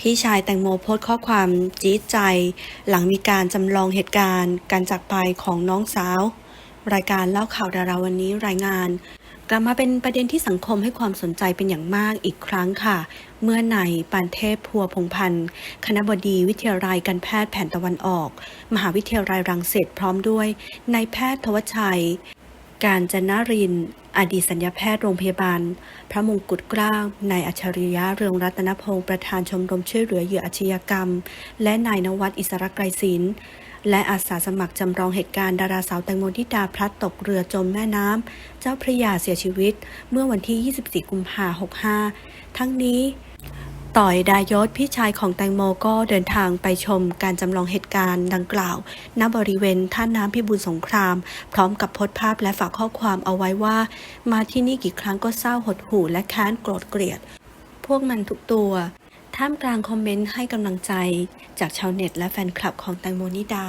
พี่ชายแตงโมโพสต์ข้อความจี๊ดใจ หลังมีการจำลองเหตุการณ์ การจากไปของน้องสาว รายการเล่าข่าวดาราวันนี้รายงาน กลับมาเป็นประเด็นที่สังคมให้ความสนใจเป็นอย่างมากอีกครั้งค่ะ เมื่อนปานเทพพัวพงพันธ์คณะบดีวิทยาลัยการแพทย์แผนตะวันออก มหาวิทยาลัยรังสิตพร้อมด้วยนายแพทย์ทวชัย การจนาริน อดีตสัญญาแพทย์โรงพยาบาล พระมงกุฎเกล้านายอัจฉริยะเรืองรัตนพงศ์ประธานชมรมช่วยเหลือเหยื่ออาชญากรรม และนายนวัดอิสระไกรศิลป์และอาสาสมัครจำลองเหตุการณ์ดาราสาวแตงโมนิดาพลัดตกเรือจมแม่น้ำ เจ้าพระยาเสียชีวิต เมื่อวันที่ 24 กุมภาพันธ์ 65 ทั้งนี้ ต่อยดายศพี่ชายของแตงโมก็เดินทางไปชมการจำลองเหตุการณ์ดังกล่าว ณบริเวณท่าน้ำพิบูลสงคราม พร้อมกับโพสภาพและฝากข้อความเอาไว้ว่า มาที่นี่กี่ครั้งก็เศร้าหดหู่และแค้นโกรธเกลียด พวกมันทุกตัว ท่ามกลางคอมเมนต์ให้กำลังใจ จากชาวเน็ตและแฟนคลับของแตงโมนิดา